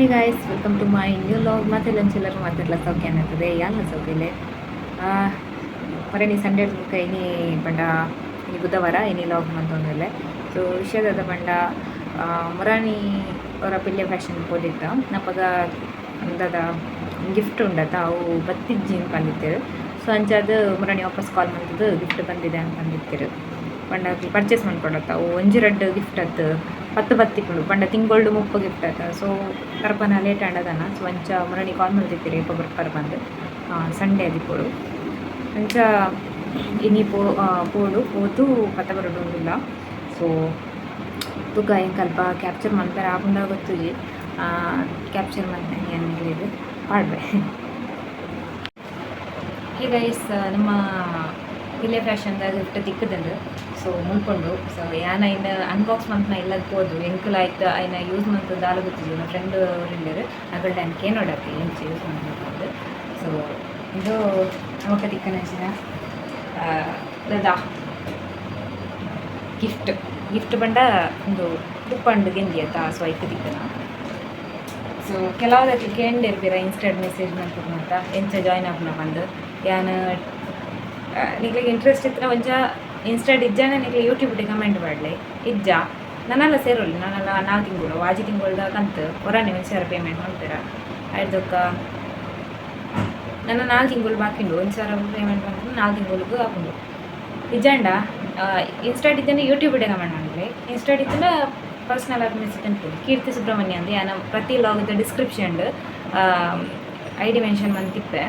Hey guys welcome to my new vlog ಮತ್ತೆ ಲಂಚೆಲ್ಲರೂ ಮಾತಾಡ್ಲ ಸೌಖ್ಯ ಅನ್ನತ್ತದೆ. ಯಾಲ ಸೌಖ್ಯಲೆ ಮರಣಿ ಸಂಡೇ ಇನಿ ಪಂಡ ಈ ಬುಧವಾರ ಇನಿ ಲಾಗ್ ಮಂತೊಂದುಲ್ಲೆ ಸೊ ವಿಷಯದ ಆ, ಮುರಾಣಿ ಅವರ ಪಿಲ್ಲೆ ಫ್ಯಾಷನ್ ಪೋದಿತ್ತ ನಪ್ಪಗ ಅಂದದ ಗಿಫ್ಟ್ ಉಂಡತ ಅವು ಬತ್ತಿಜ್ಜಿನ ಬಂದಿತ್ತೇವೆ ಸೊ ಅಂಚಾದ ಮುರಾಣಿ ವಾಪಸ್ ಕಾಲ್ ಮಾಡ್ತದ್ದು ಗಿಫ್ಟ್ ಬಂದಿದೆ ಅಂತ ಅಂದಿತ್ತೇರು ಪಂಡ ಪರ್ಚೇಸ್ ಮಾಡ್ಕೊಡತ್ತ ಅವು ಒಂಜಿ ರಡ್ಡ್ ಗಿಫ್ಟ್ ಅತ್ತು ಪತ್ತು ಬತ್ತಿಕ್ಕಳು ಪಂಡ ತಿಂಗೊಳ್ಳು ಮುಪ್ಪು ಗಿಫ್ಟ್ ಆಯ್ತು? ಸೊ ಕರ್ಪನ ಲೇಟ್ ಆಂಡದನ ಸೊ ಅಂಚ ಮುರಣಿ ಕಾಲ್ ಮಾಡ್ತಿರ್ತೀರಿ ಎಪ್ಪ ಬರ್ಕರ್ ಬಂದು. ಸಂಡೇ ಅದಿಪ್ಪಳು ಅಂಚ ಇನ್ನಿ ಪೋ ಪೋಡು. ಪೋತು ಪತ್ತ ಬರೋದಿಲ್ಲ ಸೊ ತೂಕ ಏನು ಕಲ್ಪ ಕ್ಯಾಪ್ಚರ್ ಮಾಡ್ತಾರೆ ಆಗುಂಡ ಗೊತ್ತುಜಿ ಕ್ಯಾಪ್ಚರ್ ಮಾಡ್ತಾನೆ ಏನಿಲ್ಲ ಪಾಡ್ಬೆ ಈಗ ಇಸ್ ನಮ್ಮ ಇಲ್ಲೇ ಫ್ಯಾಷನ್ದಾಗ ಗಿಫ್ಟ್ ತಿಕ್ಕದಂಡು ಸೊ ಮುಳ್ಕೊಂಡು ಸೊ ಯಾನ ಇನ್ನು ಅನ್ಬಾಕ್ಸ್ ಮಂತ್ನ ಇಲ್ಲದ ಹೋದ್ರು ಎಂಕಲ್ ಆಯ್ತು ಐನ ಯೂಸ್ ಮಂತ್ ದಾಲ ನಮ್ಮ ಫ್ರೆಂಡ್ ಅವರಿಲ್ಲರು. ಅಗಳ ನನಗೆ ನೋಡಕ್ಕೆ ಎಂಚು ಯೂಸ್ ಮಾಡ್ಬೇಕು ಸೊ ಇದು ಅವಕ್ಕ ತಿಕ್ಕನಂಚಿನ ದದಾ ಗಿಫ್ಟ್ ಗಿಫ್ಟ್ ಬಂಡ ಒಂದು ಉಪ್ಪಂಡು ಗೆಂದಿ ಅಂತ ಸೊ ಐಕ್ ತಿಕ್ಕನ. ಸೊ ಕೇಂಡ್ ಕೇಂಡಿರ್ತೀರ ಇನ್ಸ್ಟೆಂಟ್ ಮೆಸೇಜ್ ಮಾಡ್ಕೊಂಡು ಅಂತ. ಎಂಚ ಜಾಯ್ನ್ ಆಗ್ನ ಬಂದು. ಯಾನು ನಿಗ್ಲಿಗೆ ಇಂಟ್ರೆಸ್ಟ್ ಇದ್ರೆ ಒಂಚ ಇನ್ಸ್ಟೆಂಟ್ ಇಜ್ಜ ನನಗೆ ಯೂಟ್ಯೂಬ್ಗೆ ಕಮೆಂಟ್ ಮಾಡಲಿ. ಇಜ್ಜ, ನನ್ನೆಲ್ಲ ಸೇರೋಲ್ಲ, ನನ್ನೆಲ್ಲ ನಾಲ್ಕು ತಿಂಗಳು ವಾಜಿ ತಿಂಗಳ್ದಾಗ ಕಂತು ಹೊರ ಒಂದು ಸಾವಿರ ಪೇಮೆಂಟ್ ಮಾಡ್ತೀರ? ಆಯ್ದಕ್ಕ ನನ್ನ ನಾಲ್ಕು ತಿಂಗಳು ಬಾಕಿಂಡು ಒಂದು ಸಾವಿರ ಪೇಮೆಂಟ್ ಮಾಡ್ಕೊಂಡು ನಾಲ್ಕು ತಿಂಗಳಿಗೂ ಹಾಕೊಂಡು. ಇಜ್ಜಂಡ ಇನ್ಸ್ಟಾಟ್ ಇದ್ದಾನೆ ಯೂಟ್ಯೂಬ್ ಇಡೇ ಕಮೆಂಟ್ ಮಾಡಲಿ. ಇನ್ಸ್ಟಾಟ್ ಇದ್ದ ಪರ್ಸ್ನಲ್ ಆಗಿ ಮೆಸೇಜ್ ಅಂತ ಕೀರ್ತಿ ಸುಬ್ರಹ್ಮಣ್ಯ ಅಂತ ನಮ್ಮ ಪ್ರತಿ ಲಾಗದ ಡಿಸ್ಕ್ರಿಪ್ಷನ್ ಐ ಡಿ ಮೆನ್ಷನ್ ಮಂತಿಪ್ಪೆ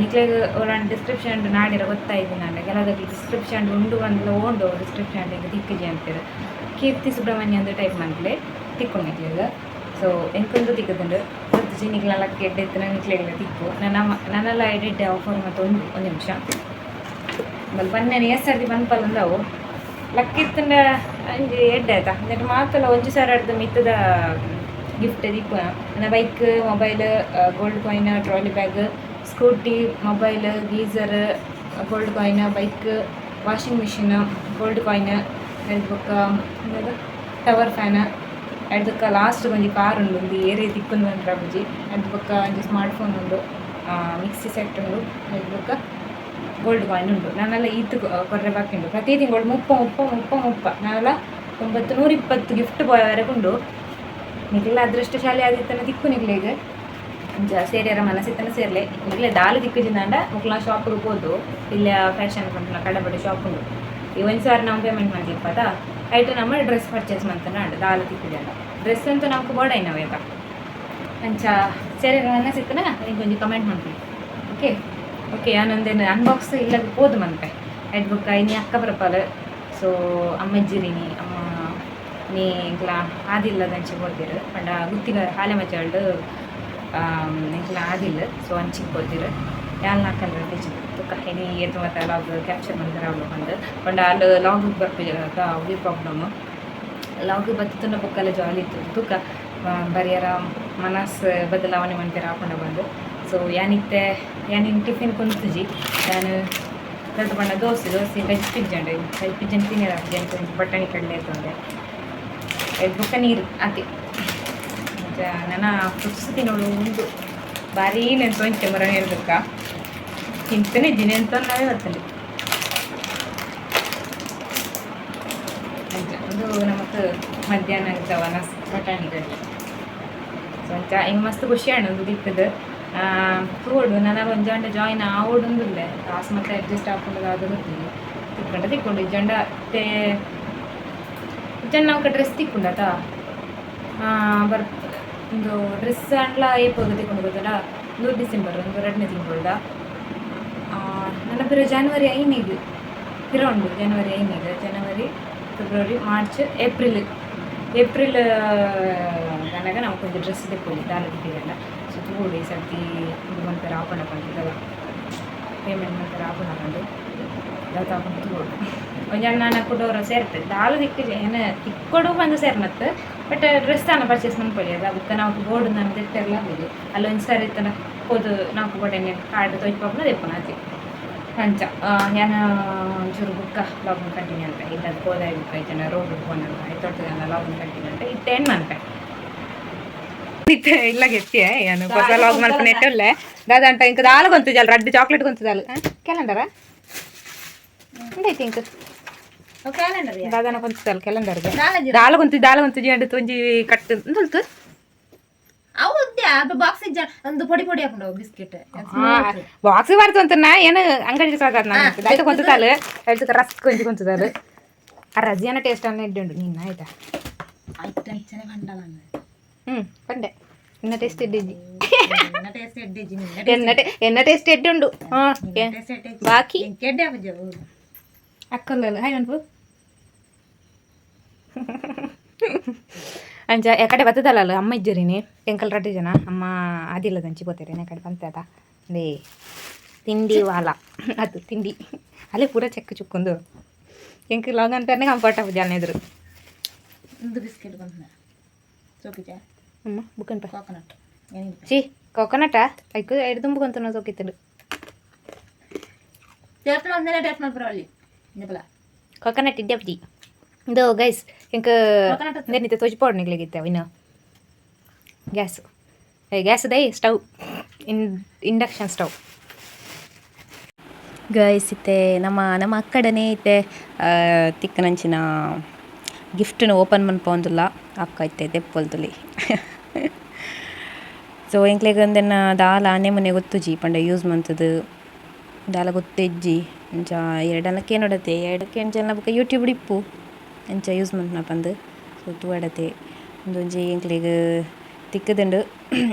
ನಿಕ್ಲೆಗ್ ಒಳ್ಳೆ ಡಿಸ್ಕ್ರಿಪ್ಷನ್ ನಾಡಿರ ಗೊತ್ತಾಯ್ತು ನಾನು ಕೆಲವದಕ್ಕೆ ಡಿಸ್ಕ್ರಿಪ್ಷನ್ ಉಂಡು ಬಂದು ಓಂಡು ಡಿಸ್ಕ್ರಿಪ್ಷನ್ ಈಗ ತಿಕ್ಕಜಿ ಅಂತೀರ ಕೀರ್ತಿ ಸುಬ್ರಹ್ಮಣ್ಯ ಅಂದ್ರೆ ಟೈಪ್ ಮಾಡ್ಲೆ ತಿಕ್ಕೊಂಡು ನಿಕ್ಲೆಗ್ ಸೊ ಎಂಕೊಂದು ತಿಕ್ಕದುಂಡು. ಗೊತ್ತು ನಿಕ್ಲೆಲ್ಲ ಕೆಡ್ಡ ನಾನು ನಿಕ್ಲೆಲ್ಲ ತಿಕ್ಕು. ನನ್ನ ನನ್ನೆಲ್ಲ ಎಡಿಟ್ ಆಫರ್ ಮತ್ತು ಒಂದು ಒಂದು ನಿಮಿಷ. ಮಲ್ ಬನ್ನೇನೆ ಎಸ್ ಸರ್ತಿ ಬಂದ್ಪಲ್ಲ ಅಂದವು ಲಕ್ಕಿತ್ತಂಡ ಅಂಜಿ ಎಡ್ಡೆ ಆಯ್ತಾ. ಅಂದ್ರೆ ಮಾತಲ್ಲ ಒಂದು ಸಾವಿರ ಅಡ್ದು ಮಿತ್ತದ ಗಿಫ್ಟ್ ದಿಪ್ಪ ನನ್ನ bike mobile gold coin trolley bag scooty, mobile geyser gold coin bike washing machine gold coin ಬೊಕ್ಕ ಟವರ್ ಫ್ಯಾನ್ ಅದಕ್ಕ ಲಾಸ್ಟ್ ಒಂಜಿ ಕಾರ್ ಉಂಡು ಒಂದು ಏರಿ ತಿಕ್ಕೊಂಡು ಅಂತ ಎಡ್ ಬೊಕ್ಕ ಒಂಜಿ ಸ್ಮಾರ್ಟ್ ಫೋನ್ ಉಂಡು ಮಿಕ್ಸಿ ಸೆಟ್ ಉಂಡು ಎಡ್ ಬೊಕ್ಕ ಗೋಲ್ಡ್ ಕಾಯಿನ್ ಉಂಟು. ನಾನೆಲ್ಲ ಈತು ಕೊರ್ರೆ ಬಾಕಿಂಡು. ಪ್ರತಿ ತಿಂಗಳು ಮುಪ್ಪ ಮುಪ್ಪ ಮುಪ್ಪ ಮುಪ್ಪ. ನಾನೆಲ್ಲ ಒಂಬತ್ತು ನೂರ ಇಪ್ಪತ್ತು ಗಿಫ್ಟ್ ಬಾಯವರೆಗೆ ಉಂಡು. ನಿಖಿಲ ಅದೃಷ್ಟಶಾಲಿ ಆದಿತ್ತನ ತಿಕ್ಕು ನಿಗ್ಲಿಗೆ ಜ ಸೇರಿಯರ ಮನಸ್ಸಿತ್ತನ ಸೇರ್ಲೆ. ಇಲ್ಲೇ ದಾಲು ತಿಕ್ಕಜಿಂದಾಂಡ ಮುಕ್ಲ ಶಾಪ್ ಹೋದು ಇಲ್ಲ ಫ್ಯಾಷನ್ ಕಂಪ್ನ ಕಡಬಡಿ ಶಾಪ್ ಉಂಡು ಈ ಒಂದು ಸಾರಿ ನಾವು ಪೇಮೆಂಟ್ ಮಾಡ್ಲಿಪ್ಪದ ಐಟು ನಮ್ಮ ಡ್ರೆಸ್ ಪರ್ಚೇಸ್ ಮಾಡ್ತಾನೆ ಅಂಡ ದಾಲು ತಿಕ್ಕಜಂಡ ಡ್ರೆಸ್ ಅಂತೂ ನಾವು ಬೋಡೈ ನಾವೇಗ ಅಂಚ ಸೇರಿಯರ ಮನಸ್ಸಿತ್ತನ ನಿಂಗೆ ಒಂದು ಕಮೆಂಟ್ ಮಾಡ್ತೀನಿ ಓಕೆ ಓಕೆ ನಾನೊಂದೇನು ಅನ್ಬಾಕ್ಸ್ ಇಲ್ಲ ಹೋದು ಮಂತೆ ಬುಕ್ ಬುಕ್ಕ ಇನಿ ಅಕ್ಕ ಬರಪಾಲ ಸೊ ಅಮ್ಮಜ್ಜಿರಿನಿ ಅಮ್ಮ, ನೀ, ಇಂಕ್ಲ ಆದಿಲ್ಲ ದಂಚಿ ಹೋದಿರು ಪಂಡ ಗುತ್ತಿನ ಹಾಲೆ ಮಚ್ಚಳ್ದು ಇಂಕ್ಲ ಆದಿಲ್ಲ. ಸೊ ಅಂಚಿಗೆ ಹೋದಿರು ಯಾಲ್ ನಾಲ್ಕಲ್ಲ ಟೀಚರ್ ತುಕ್ಕ ಇನಿ ಎದ್ದು ಮತ್ತೆ ಲಾಗ್ ಕ್ಯಾಪ್ಚರ್ ಮಾಡ್ತಾರೆ ಅವಳು ಬಂದು. ಪಂಡ ಅಲ್ಲಿ ಲಾಗಿಗೆ ಬರ್ಪಿದ್ರಕ್ಕ ಅವ್ರಿಗೆ ಪ್ರಾಬ್ಲಮ್ಮು ಲಾಗಿಗೆ ಬತ್ತಿನ ಬುಕ್ಕಲ್ಲ ಜಾಲಿ ಇತ್ತು. ತುಕ್ಕ ಬರಿಯರ. ಮನಸ್ ಬದಲಾವಣೆ ಮಾಡ್ತಾರೆ ಹಾಕೊಂಡು ಬಂದು. ಸೊ ಯಾನಿತ್ತೆ, ಯಾನಿನ್ ಟಿಫಿನ್ ಕುಂತುಜಿ, ನಾನು ದೊಡ್ಡ ಬಣ್ಣ ದೋಸೆ ದೋಸೆ ವೆಜ್ ಪಿಜ್ಜಂಡೆ ವೆಜ್ ಪಿಜ್ಜನ್ ತಿನ್ನಿರ ಬಟಾಣಿ ಕಡಲೆ ಎರಡು ಬುಕ್ಕ ನೀರು, ಅತಿ. ನನ್ನ ತಿನ್ನೋಳು ಒಂದು ಭಾರಿ ನೆನ್ಪು ಅಂಚೆ ಮರ ಹೇಳ್ಬೇಕ ತಿಂತಾನೆ ಇದ್ದೀನಿ ಅಂತ ನಾವೇ ಬರ್ತೇನೆ ಅದು ನಮಕ್ ಮಧ್ಯಾಹ್ನ ಆಗ್ತಾವನ ಬಟಾಣಿ ಸ್ವಂತ ಹಿಂಗೆ ಮಸ್ತ್ ಖುಷಿ ಆಣದು ದಿಕ್ಕದು ತೋಡು, ನಾನು ಒಂದು ಜಂಡ ಜಾಯಿನ್ ಆವೊಂದುಲ್ಲೆ ಕಾಸು ಮತ್ತೆ ಅಡ್ಜಸ್ಟ್ ಹಾಕೊಂಡು ಅದು ಗೊತ್ತಿಲ್ಲ. ತಿಕ್ಕೊಂಡ ತಿಕ್ಕೊಂಡು ಜಂಡ ತೇ ಜಂಡ ನಾವು ಡ್ರೆಸ್ ತಿಕ್ಕೊಂಡತ? ಬರ್ ಒಂದು ಡ್ರೆಸ್ ಅಂಡ್ಲ ಏಪೋದು ತಿಕ್ಕೊಂಡು ಗೊತ್ತಲ್ಲ? ಮೂರು ಡಿಸೆಂಬರ್, ಒಂದು ಎರಡನೇ ತಿಂಗಳದ. ನನ್ನ ಬಿರ ಜನವರಿ ಐನಿಗೆ ಪಿರ ಉಂಡು ಜನವರಿ ಐನಿಗೆ ಜನವರಿ, ಫೆಬ್ರವರಿ, ಮಾರ್ಚ್, ಏಪ್ರಿಲ್. ಏಪ್ರಿಲ್ ನನಗೆ ನಾವು ಕೊಂಚ ಡ್ರೆಸ್ ತೆಕ್ಕೊಳ್ಳಿ ದಾಲ ತಿಕ್ಕಿದೆಲ್ಲ ಸೊ ತೂಡಿ ಸರ್ತಿ ಇದು ಒಂಥರ ಆಪಣ ಹಾಕೊಂಡಿದ್ದಲ್ಲ ಪೇಮೆಂಟ್ ಮಾಡ್ತಾರೆ ಆಪಣ ಅದು ತಗೊಂಡು ತೂಡು ಒಂಜಾಣ ನಾನು ಕೊಡೋರು ಸೇರ್ತದೆ ದಾಲು ದಿಕ್ಕಿದೆ ಏನು, ತಿಕ್ಕೊಡು ಬಂದು ಸೇರ್ನತ್ತು. ಬಟ್ ಡ್ರೆಸ್ ತಾನು ಪರ್ಚೇಸ್ ಮಾಡ್ಕೊಳ್ಳಿ ಆಗುತ್ತೆ ನಾವು ಬೋರ್ಡ್ ನಮ್ದು ತೆರಲಾಗಿದೆ. ಅಲ್ಲೊಂದು ಸರಿ ತನ ಹೋದು ನಾವು ಕೊಟ್ಟೆ ಕಾರ್ಡ್ ತೊಯ್ಪಾಕ್ನ ದೆಪ್ಪನಾತಿ ಪಂಚ ನಾನು ಒಂಚೂರು ಬುಕ್ಕ ಲಾಗಿನ್ ಕಂಟಿನ್ಯೂ ಅಂತ. ಇಲ್ಲ ಅದು ರೋಡ್ ಬುಕ್ಕ ರೋಡ್ ಬುಕ್ಕೊಂಡಲ್ಲ ತೊಟ್ಟದಲ್ಲ ಲಾಗಿನ್ ಕಂಟಿನ್ಯೂ ಅಂತ. ಇತ್ತೇನು ಮಾಡ್ತೆ? ಇಲ್ಲ ಗೆತ್ತಿಯೇ ಏನು ಹೊಸ ಲಾಗ್ ಮಾಡ್ಕೊಂಡು ಎಟ್ಟಲ್ಲೇ ದಾದಾ ಅಂತ ಇಂಕ ದಾಲು ಕೊಂತದಲ್ಲ ರಡ್ಡು ಚಾಕ್ಲೇಟ್ ಕೊಂತದಲ್ಲ ಕ್ಯಾಲೆಂಡರ ಇಂದೈತೆ ಇಂಕ? దాదాపు కొంచెం క్యాలెండర్ దాలు కొంచెం దాలు కొంచెం చేయండి తొంచి కట్టు తొలుతు ಹೌದ್ಯಾ ಬಾಕ್ಸ್ ಒಂದು ಪೊಡಿ ಪೊಡಿ ಹಾಕೊಂಡು ಬಿಸ್ಕೆಟ್ ಬಾಕ್ಸ್ ಬರ್ತು ಅಂತ ನಾ ಏನು ಅಂಗಡಿ ಸಾಕಾದ ನಾನು ಕೊಂಚತಾಲು ಹೇಳ್ತ ರಸ್ ಕೊಂಚ ಕೊಂಚತಾಲು ಆ ರಜಿಯನ ಟೇಸ್ಟ್ ಅನ್ನ ಇಡ್ಡು ನಿನ್ನ ಆಯ್ತಾ ಹ್ಞೂ ಪಂಡೆ ನಿನ್ನ ಟೇಸ್ಟ್ ಇದ್ದಿದ್ದಿ ఎన్న టేస్ట్ ఎడ్డు బాకీ అక్కర్లేదు హాయ్ అనుపు ಅಂಚ ಎಕಡೆ ಬತ್ತದಲ್ಲ ಅಮ್ಮ ಇಜ್ಜರಿನಿ ಎಂಕಲ್ ರಡ್ಡು ಜನ ಅಮ್ಮ ಅದಿಲ್ಲ ದಂಚಿ ಬೋತಾರೆ ಎಕಡೆ ಬಂತದ ದೇ ತಿಂಡಿ ವಾಲ ಅದು ತಿಂಡಿ ಅಲ್ಲೇ ಪೂರ ಚೆಕ್ ಚುಕ್ಕೊಂದು ಎಂಕ ಲಾಗ್ ಅಂತಾನೆ ಕಂಫರ್ಟ್ ಆಗ ಜನ ಎದುರು ಒಂದು ಬಿಸ್ಕೆಟ್ ಬಂದ ಸೋಕಿಜ ಅಮ್ಮ ಬುಕ್ಕನ್ಪ ಕೋಕೋನಟ್ ಏನಿಲ್ಲ ಸಿ ಕೊಕೊನಟ ಐಕು ಎರಡು ತುಂಬು ನಾವು ಸೋಕಿತ್ತಡು ಟೇಸ್ಟ್ ಒಂದೇ ಇದು ಗೈಸ್ ಇಂಕ ಹತ್ರ. ನೆನ್ನಿತೆ ತೊಜ್ಪಾಡು ನಿಗ್ಲಿಗಿತ್ತೇವೆ ಇನ್ನು. ಗ್ಯಾಸ್. ಏ ಗ್ಯಾಸ್ ದೈ stove in induction stove guys ಇತ್ತೆ ನಮ್ಮ ನಮ್ಮ ಅಕ್ಕಡನೇ ಇತ್ತೆ ತಿಕ್ಕನಂಚಿನ ನ ಓಪನ್ ಮನ್ಪೊಂದುಲ್ಲ. ಅಕ್ಕ ಇತ್ತೆ ದೆಪ್ಪೊಲ್ದುಲಿ ಸೊ ಎಂಕ್ಲೆಗ್ ಒಂದೆನ್ನ ದಾಲ ಆನೆ ಮನೆ ಗೊತ್ತುಜಿ ಪಂಡ ಯೂಸ್ ಮಂತದು. ದಾಲ ಗೊತ್ತೆಜ್ಜಿ ಜಾ ಎರಡನಕ್ಕೆ ನೋಡತ್ತೆ ಎರಡಕ್ಕೆ ಜನ ಬೊಕ ಯೂಟ್ಯೂಬ್ ಇಪ್ಪು ಎಂಚ ಯೂಸ್ ಮಂತ್ನ ಪಂದ್ ಸೊ ತೂವಡತೆ ಉಂದೊಂಜಿ ಎಂಕ್ಲೆಗ್ ತಿಕ್ಕದುಂಡು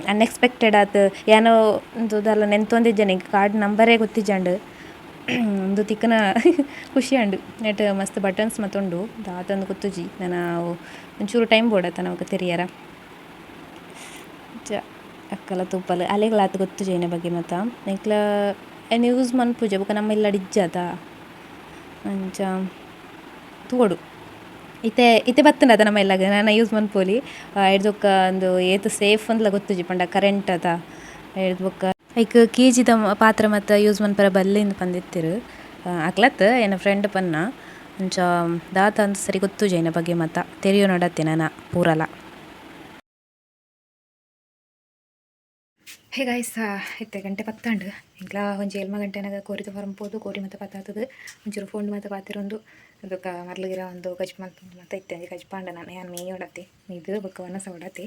ಅನ್ಎಕ್ಸ್ಪೆಕ್ಟೆಡ್ ಆತು ಏನೋ ಒಂದು ದಾಲ ನೆನ್ತೊಂದಿಜ್ಜನೆ ಕಾರ್ಡ್ ನಂಬರೇ ಗೊತ್ತಿಜ್ಜಂಡು ಒಂದು ತಿಕ್ಕನ ಖುಷಿ ಆಂಡು ನೆಟ್ ಮಸ್ತ್ ಬಟನ್ಸ್ ಮತ್ತೊಂಡು ದಾತಂದು ಗೊತ್ತುಜಿ ನಾನು ಒಂಚೂರು ಟೈಮ್ ಬೋಡತ್ತ ನಮಕ್ ತೆರಿಯರ ಅಕ್ಕಲ ತುಪ್ಪಲು ಅಲೆಗಳಾತು ಗೊತ್ತು ಜೈನ ಬಗ್ಗೆ ಮತ್ತ ನೆಕ್ಲ ಏನು ಯೂಸ್ ಮನ್ಪುಜ ಬೊಕ ನಮ್ಮ ಇಲ್ಲ ಡಿಜ್ಜದ ಅಂಚ ತೂಡು ಇತ್ತೆ ಇತ್ತೆ ಅದ ನಮ್ಮ ಯೂಸ್ ನಾನು ಯೂಸ್ ಮನ್ಪೋಲಿ ಹಿಡ್ದೊಕ್ಕ ಒಂದು ಏತು ಸೇಫ್ ಅಂದ್ಲ ಗೊತ್ತುಜಿ ಪಂಡ ಕರೆಂಟ್ ಅದ. ಹಿಡ್ದು ಬೊಕ್ಕ ಐಕ್ ಕೀಜಿದ ಪಾತ್ರ ಮತ್ತು ಯೂಸ್ ಮನ್ಪರ ಬಲ್ಲಿಂದ ಪಂದಿತ್ತಿರು. ಅಕ್ಲತ್ ಏನ ಫ್ರೆಂಡ್ ಪನ್ನ, ಅಂಚ ದಾತ ಅಂತ ಸರಿ ಗೊತ್ತು ಜೈನ ಬಗ್ಗೆ ಮತ್ತ. ತೆರಿಯೋ ನೋಡತ್ತೆ ನಾನು, ಪೂರಲ. ಹೇ ಗಾಯ್ಸ್ ಇತ್ತೆ ಗಂಟೆ ಪತ್ತಾಂಡ್ ಎಂಕ್ಲ ಒಂಜಿ ಏಳ್ಮ ಗಂಟೆನಾಗ ಕೋರಿದ ಹೊರಂಪೋದು ಕೋರಿ ಮತ್ತೆ ಪತ್ತಾತದ ಒಂಚೂರು ಫೋನ್ ಮತ್ತೆ ಪಾತಿರೊಂದು. ಅದಕ್ಕೆ ಮರ್ಲಗಿರ ಒಂದು ಇತ್ತೆ ಗಜ್ಪಾಂಡ ನಾನು ಯಾನ್ ಮೇ ಹೊಡತಿ ಇದು ಬುಕ್ಕ ಸಹ ಹೊಡತಿ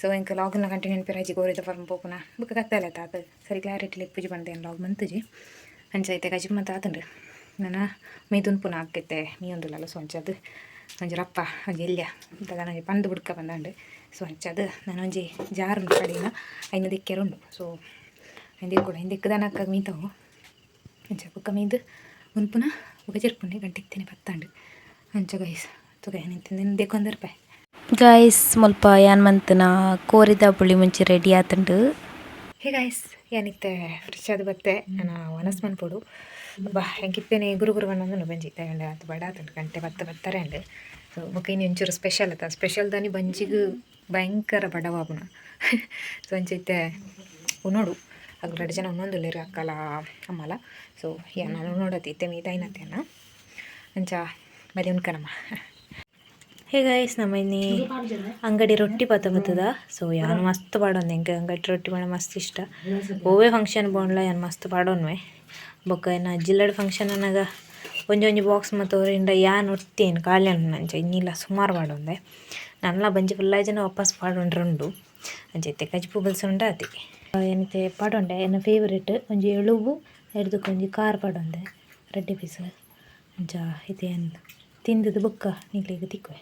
ಸೊ ಇಂಕ ಲಾಗ್ನ ಕಂಟಿನ್ಯೂ ನೆನಪಿರಾಜಿ ಗೋರಿದ ಫಾರ್ಮ್ ಪೋಪುನ. ಬುಕ್ಕ ಕತ್ತಲ್ಲ ತಾತ. ಸರಿ ಕ್ಲಾರಿಟಿ ಇಪ್ಪುಜಿ ಬಂದೆ ಲಾಗ್ ಮಂತುಜಿ. ಅಂಚೈತೆ ಗಜ್ ಮತ್ತೆ ಆತನ್ರಿ ನಾನು ಮೀದುನ್ ಪುನಃ ಆಕೈತೆ ಮೀ ಒಂದುಲ್ಲ ಸೊ ಅಂಚದು ಒಂಜಿ ರಪ್ಪ, ಒಂಜಿ ಇಲ್ಯ. ದಾಗ ನನಗೆ ಪಂದು ಬುಡ್ಕ ಬಂದಂಡು. ಸೊ ಅಂಚದು ನಾನು ಒಂಜಿ ಜಾರು ಕಡೆಯಿಂದ ಐನ ದಿಕ್ಕೆರುಂಡು. ಸೊ ಹಿಂದಿಕ್ಕೂಡ ಹಿಂದಿಕ್ಕದ ಹಿಂದಿಕ್ಕ ದನಕ್ಕಾಗ ಮೀತವು. ಅಂಚ ಬುಕ್ಕ ಮೀದು. ಮುನ್ಪುನ ಬುಕ್ಕ ಜರ್ಪುಂಡೆ ಗಂಟಿತ್ತೇನೆ ಪತ್ತಂಡು ಅಂಚ ಗೈಸ್ ತುಗ ನಿಂತಿಂದ ದೇಕೊಂದು ರೂಪಾಯಿ ಗೈಸ್ ಮುಲ್ಪ ಯಾನ್ ಮಂತನ ಕೋರಿದ ಬುಳಿ ಮುಂಚೆ ರೆಡಿ ಆತಂಡು. ಹೇ ಗಾಯ್ಸ್ ಏನಿತ್ತೆ ಫ್ರೆಶ್ ಆದ ಬತ್ತೆ. ನಾನು ವನಸ್ ಮನ್ಪೋಡು ಬಾ ಹೆಂಗಿತ್ತೇನೆ ಗುರು ಗುರು ಬಣ್ಣಂದು ಬಂಜಿ ತಗೊಂಡೆ. ಅದು ಬಡ ಆತಂಡು ಗಂಟೆ ಬತ್ತ ಬತ್ತಾರೆ ಅಂಡು ಸೊ ಬೊಕ ಇನ್ನು ಒಂಚೂರು ಸ್ಪೆಷಲ್ ಆತ ಸ್ಪೆಷಲ್ ದಾನಿ ಬಂಜಿಗೆ ಭಯಂಕರ ಬಡವಾಗುಣ ಸೊ ಅಂಚೈತೆ ನೋಡು ಎರಡು ಜನ ಒಂದೊಂದು ಲೇರು ಅಕ್ಕಲ ಅಮ್ಮಲ ಸೊ ಯಾ, ನಾನು ನೋಡತ್ತಿತ್ತೆ ಮೀದಾಯ್ನತ್ತೇನ ಅಂಚ, ಬರೀ ಉನ್ಕನಮ್ಮ ಹೇ ಗಾಯ್ಸ್ ನಮ್ಮ ಇನ್ನಿ ಅಂಗಡಿ ರೊಟ್ಟಿ ಪಾತ ಬತ್ತದ. ಸೊ ಯಾನು ಮಸ್ತ್ ಪಾಡೋನ್ ಹೆಂಗೆ ಅಂಗಡಿ ರೊಟ್ಟಿ ಮಾಡೋ ಮಸ್ತ್ ಇಷ್ಟ. ಓವೇ ಫಂಕ್ಷನ್ ಬೋಣ್ಲ ಏನು ಮಸ್ತ್ ಪಾಡೋನ್ವೆ. ಬೊಕ್ಕ ಏನು ಜಿಲ್ಲಡ್ ಫಂಕ್ಷನ್ ಅನ್ನಾಗ ಒಂಜಿ ಒಂಜಿ ಬಾಕ್ಸ್ ಮತ್ತು ಅವರಿಂದ ಯಾನ್ ಒತ್ತೇನು ಕಾಲ್ಯಾಣ ನಂಚ ಇನ್ನಿಲ್ಲ, ಸುಮಾರು ಪಾಡೊಂದೆ. ನನ್ನ ಬಂಜಿ ಫುಲ್ಲ ಜನ ವಾಪಸ್ ಪಾಡೊಂಡ್ರುಂಡು. ಅಂಚೆ ಕಜ್ಪು ಬಲ್ಸುಂಡ ಅತಿ ಏನಿತೆ ಪಾಡೊಂಡೆ ಎನ್ನ ಫೇವ್ರೆಟ್ ಒಂಜಿ ಎಳುವು ಎಡ್ದಕ್ಕೆ ಒಂಜಿ ಕಾರ್ ಪಾಡೊಂದೆ ರೆಡ್ಡಿ ಪೀಸ್ ಅಂಚ ಇದೇನು ತಿಂದದ್ದು ಬುಕ್ಕ ನಿಗ್ಲಿಗೆ ತಿಕ್ಕುವೆ